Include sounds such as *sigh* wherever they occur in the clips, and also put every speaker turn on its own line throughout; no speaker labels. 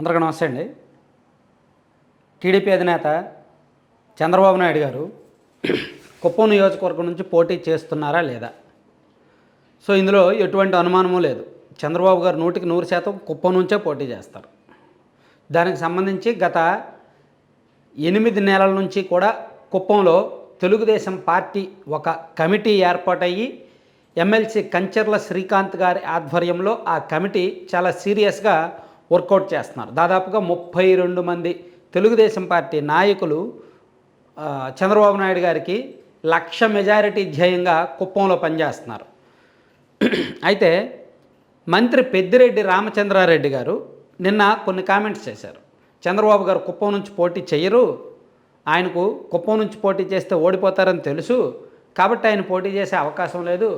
అందరికీ నమస్తే అండి. టీడీపీ అధినేత చంద్రబాబు నాయుడు గారు కుప్పం నియోజకవర్గం నుంచి పోటీ చేస్తున్నారా లేదా? సో ఇందులో ఎటువంటి అనుమానము లేదు. చంద్రబాబు గారు నూటికి నూరు శాతం కుప్పం నుంచే పోటీ చేస్తారు. దానికి సంబంధించి గత ఎనిమిది నెలల నుంచి కూడా కుప్పంలో తెలుగుదేశం పార్టీ ఒక కమిటీ ఏర్పాటయ్యి ఎమ్మెల్సీ కంచర్ల శ్రీకాంత్ గారి ఆధ్వర్యంలో ఆ కమిటీ చాలా సీరియస్గా వర్కౌట్ చేస్తున్నారు. దాదాపుగా ముప్పై రెండు మంది తెలుగుదేశం పార్టీ నాయకులు చంద్రబాబు నాయుడు గారికి లక్ష మెజారిటీ ధ్యేయంగా కుప్పంలో పనిచేస్తున్నారు. అయితే మంత్రి పెద్దిరెడ్డి రామచంద్రారెడ్డి గారు నిన్న కొన్ని కామెంట్స్ చేశారు. చంద్రబాబు గారు కుప్పం నుంచి పోటీ చేయరు ఆయనకు కుప్పం నుంచి పోటీ చేస్తే ఓడిపోతారని తెలుసు కాబట్టి ఆయన పోటీ చేసే అవకాశం లేదు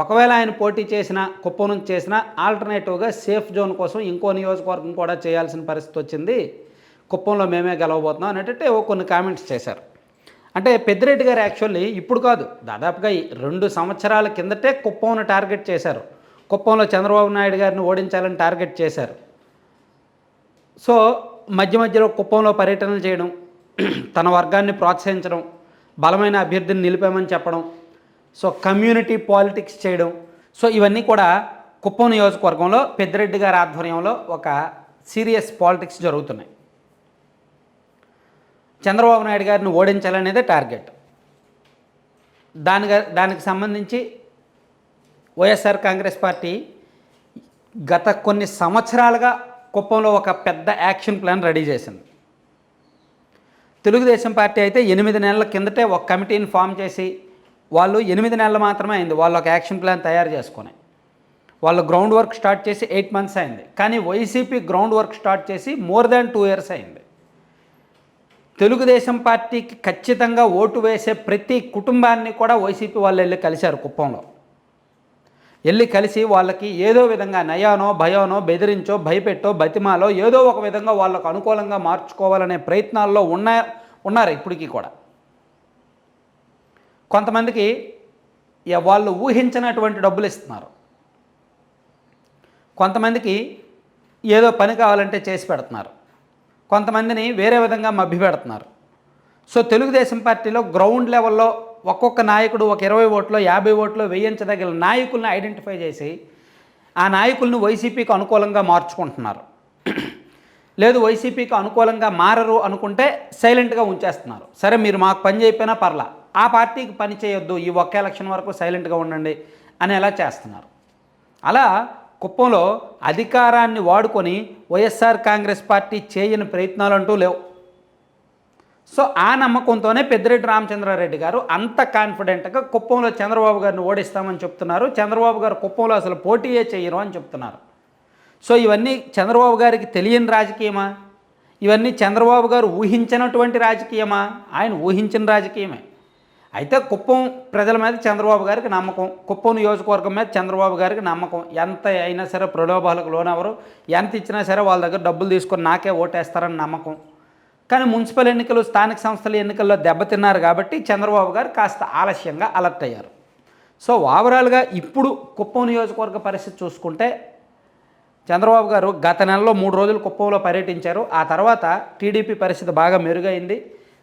ఒకవేళ ఆయన పోటీ చేసిన కుప్పం నుంచి చేసిన ఆల్టర్నేటివ్గా సేఫ్ జోన్ కోసం ఇంకో నియోజకవర్గం కూడా చేయాల్సిన పరిస్థితి వచ్చింది. కుప్పంలో మేమే గెలవబోతున్నాం అనేటట్టు ఏవో కొన్ని కామెంట్స్ చేశారు. అంటే పెద్దిరెడ్డి గారు యాక్చువల్లీ ఇప్పుడు కాదు దాదాపుగా ఈ రెండు సంవత్సరాల కిందటే కుప్పంను టార్గెట్ చేశారు. కుప్పంలో చంద్రబాబు నాయుడు గారిని ఓడించాలని టార్గెట్ చేశారు. సో మధ్య మధ్యలో కుప్పంలో పర్యటనలు చేయడం తన వర్గాన్ని ప్రోత్సహించడం బలమైన అభ్యర్థిని నిలిపామని చెప్పడం సో కమ్యూనిటీ పాలిటిక్స్ చేయడం. సో ఇవన్నీ కూడా కుప్పం నియోజకవర్గంలో పెద్దిరెడ్డి గారి ఆధ్వర్యంలో ఒక సీరియస్ పాలిటిక్స్ జరుగుతున్నాయి. చంద్రబాబు నాయుడు గారిని ఓడించాలనేదే టార్గెట్. దాని దానికి సంబంధించి వైఎస్ఆర్ కాంగ్రెస్ పార్టీ గత కొన్ని సంవత్సరాలుగా కుప్పంలో ఒక పెద్ద యాక్షన్ ప్లాన్ రెడీ చేసింది. తెలుగుదేశం పార్టీ అయితే ఎనిమిది నెలల కిందటే ఒక కమిటీని ఫామ్ చేసి వాళ్ళు ఎనిమిది నెలలు మాత్రమే అయింది. వాళ్ళు ఒక యాక్షన్ ప్లాన్ తయారు చేసుకొని. వాళ్ళు గ్రౌండ్ వర్క్ స్టార్ట్ చేసి ఎయిట్ మంత్స్ అయింది. కానీ వైసీపీ గ్రౌండ్ వర్క్ స్టార్ట్ చేసి మోర్ దాన్ టూ ఇయర్స్ అయింది. తెలుగుదేశం పార్టీకి ఖచ్చితంగా ఓటు వేసే ప్రతి కుటుంబాన్ని కూడా వైసీపీ వాళ్ళు వెళ్ళి కలిశారు కుప్పంలో. వెళ్ళి కలిసి వాళ్ళకి ఏదో విధంగా నయానో భయానో బెదిరించో భయపెట్టో బతిమాలో ఏదో ఒక విధంగా వాళ్ళకు అనుకూలంగా మార్చుకోవాలనే ప్రయత్నాల్లో ఉన్న ఉన్నారు ఇప్పటికీ కూడా. కొంతమందికి వాళ్ళు ఊహించినటువంటి డబ్బులు ఇస్తున్నారు. కొంతమందికి ఏదో పని కావాలంటే చేసి పెడుతున్నారు. కొంతమందిని వేరే విధంగా మభ్య పెడుతున్నారు. సో తెలుగుదేశం పార్టీలో గ్రౌండ్ లెవెల్లో ఒక్కొక్క నాయకుడు ఒక ఇరవై ఓట్లో యాభై ఓట్లో వేయించదగిన నాయకుల్ని ఐడెంటిఫై చేసి ఆ నాయకుల్ని వైసీపీకి అనుకూలంగా మార్చుకుంటున్నారు. లేదు వైసీపీకి అనుకూలంగా మారరు అనుకుంటే సైలెంట్గా ఉంచేస్తున్నారు. సరే మీరు మాకు పని చేయకపోయినా పర్లా. ఆ పార్టీకి పని చేయొద్దు ఈ ఒక్క ఎలక్షన్ వరకు సైలెంట్గా ఉండండి అని ఎలా చేస్తున్నారు. అలా కుప్పంలో అధికారాన్ని వాడుకొని వైఎస్ఆర్ కాంగ్రెస్ పార్టీ చేయని ప్రయత్నాలు అంటూ లేవు. సో ఆ నమ్మకంతోనే పెద్దిరెడ్డి రామచంద్రారెడ్డి గారు అంత కాన్ఫిడెంట్గా కుప్పంలో చంద్రబాబు గారిని ఓడిస్తామని చెప్తున్నారు. చంద్రబాబు గారు కుప్పంలో అసలు పోటీయే చేయరు అని చెప్తున్నారు. సో ఇవన్నీ చంద్రబాబు గారికి తెలియని రాజకీయమా? ఇవన్నీ చంద్రబాబు గారు ఊహించినటువంటి రాజకీయమా? ఆయన ఊహించిన రాజకీయమే. అయితే కుప్పం ప్రజల మీద చంద్రబాబు గారికి నమ్మకం. కుప్పం నియోజకవర్గం మీద చంద్రబాబు గారికి నమ్మకం. ఎంత అయినా సరే ప్రలోభాలకు లోనెవరు? ఎంత ఇచ్చినా సరే వాళ్ళ దగ్గర డబ్బులు తీసుకొని నాకే ఓటేస్తారని నమ్మకం. కానీ మున్సిపల్ ఎన్నికలు స్థానిక సంస్థల ఎన్నికల్లో దెబ్బతిన్నారు కాబట్టి చంద్రబాబు గారు కాస్త ఆలస్యంగా అలర్ట్ అయ్యారు. సో ఓవరాల్గా ఇప్పుడు కుప్పం నియోజకవర్గ పరిస్థితి చూసుకుంటే చంద్రబాబు గారు గత నెలలో మూడు రోజులు కుప్పంలో పర్యటించారు. ఆ తర్వాత టీడీపీ పరిస్థితి బాగా మెరుగైంది.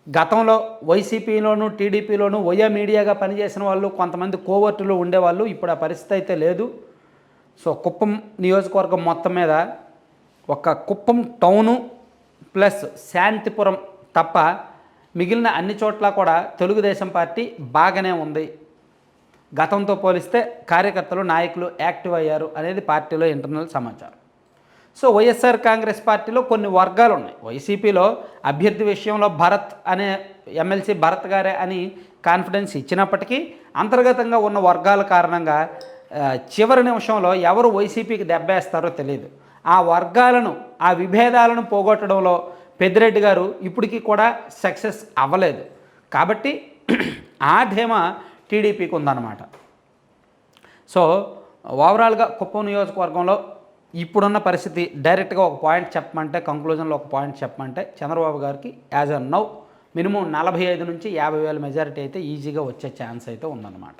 గతంలో వైసీపీలోను టీడీపీలోను వయా మీడియాగా పనిచేసిన వాళ్ళు కొంతమంది కోవర్టులు ఉండేవాళ్ళు ఇప్పుడు ఆ పరిస్థితి అయితే లేదు. సో కుప్పం నియోజకవర్గం మొత్తం మీద ఒక కుప్పం టౌను ప్లస్ శాంతిపురం తప్ప మిగిలిన అన్ని చోట్ల కూడా తెలుగుదేశం పార్టీ బాగానే ఉంది. గతంతో పోలిస్తే కార్యకర్తలు నాయకులు యాక్టివ్ అయ్యారు అనేది పార్టీలో ఇంటర్నల్ సమాచారం. సో వైఎస్ఆర్ కాంగ్రెస్ పార్టీలో కొన్ని వర్గాలు ఉన్నాయి. వైసీపీలో అభ్యర్థి విషయంలో భరత్ అనే ఎమ్మెల్సీ భరత్ గారే అని కాన్ఫిడెన్స్ ఇచ్చినప్పటికీ అంతర్గతంగా ఉన్న వర్గాల కారణంగా చివరి నిమిషంలో ఎవరు వైసీపీకి దెబ్బేస్తారో తెలియదు ఆ వర్గాలను ఆ విభేదాలను పోగొట్టడంలో పెద్దిరెడ్డి గారు ఇప్పటికీ కూడా సక్సెస్ అవ్వలేదు. కాబట్టి *clears throat* ఆ ధీమా టీడీపీకి ఉందన్నమాట సో ఓవరాల్గా కుప్పం నియోజకవర్గంలో ఇప్పుడున్న పరిస్థితి డైరెక్ట్గా ఒక పాయింట్ చెప్పమంటే కంక్లూజన్లో ఒక పాయింట్ చెప్పమంటే చంద్రబాబు గారికి యాజ్ అ నౌ మినిమం నలభై ఐదు నుంచి యాభై వేల మెజారిటీ అయితే ఈజీగా వచ్చే ఛాన్స్ అయితే ఉందన్నమాట.